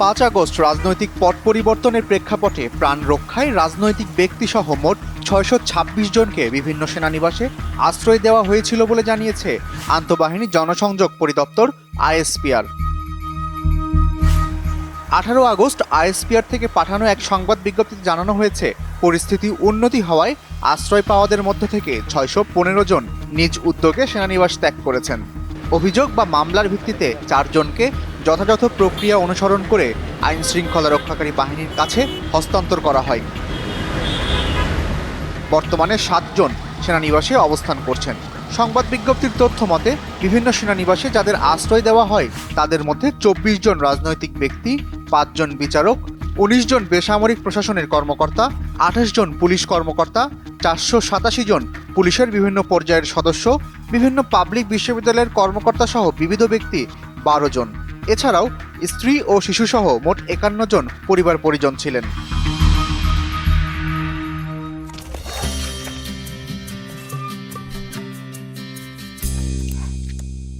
পাঁচ আগস্ট রাজনৈতিক পট পরিবর্তনের প্রেক্ষাপটে প্রাণ রক্ষায় রাজনৈতিক ব্যক্তিসহ মোট ছয়শো ছাব্বিশ জনকে বিভিন্ন সেনানিবাসে আশ্রয় দেওয়া হয়েছিল বলে জানিয়েছে আন্তঃবাহিনী জনসংযোগ পরিদপ্তর আইএসপিআর। আঠারো আগস্ট আইএসপিআর থেকে পাঠানো এক সংবাদ বিজ্ঞপ্তিতে জানানো হয়েছে, পরিস্থিতি উন্নতি হওয়ায় আশ্রয় পাওয়াদের মধ্যে থেকে ছয়শো পনেরো জন নিজ উদ্যোগে সেনানিবাস ত্যাগ করেছেন। অভিযোগ বা মামলার ভিত্তিতে চারজনকে যথাযথ প্রক্রিয়া অনুসরণ করে আইন শৃঙ্খলা রক্ষাকারী বাহিনীর কাছে হস্তান্তর করা হয়। বর্তমানে সাতজন সেনানিবাসে অবস্থান করছেন। সংবাদ বিজ্ঞপ্তির তথ্য মতে, বিভিন্ন সেনানিবাসে যাদের আশ্রয় দেওয়া হয়, তাদের মধ্যে চব্বিশ জন রাজনৈতিক ব্যক্তি পাঁচজন বিচারক, উনিশ জন বেসামরিক প্রশাসনের কর্মকর্তা, আঠাশ জন পুলিশ কর্মকর্তা, চারশো সাতাশি জন পুলিশের বিভিন্ন পর্যায়ের সদস্য, বিভিন্ন পাবলিক বিশ্ববিদ্যালয়ের কর্মকর্তা সহ বিবিধ ব্যক্তি বারো জন। এছাড়াও স্ত্রী ও শিশুসহ মোট একান্ন জন পরিবার পরিজন ছিলেন।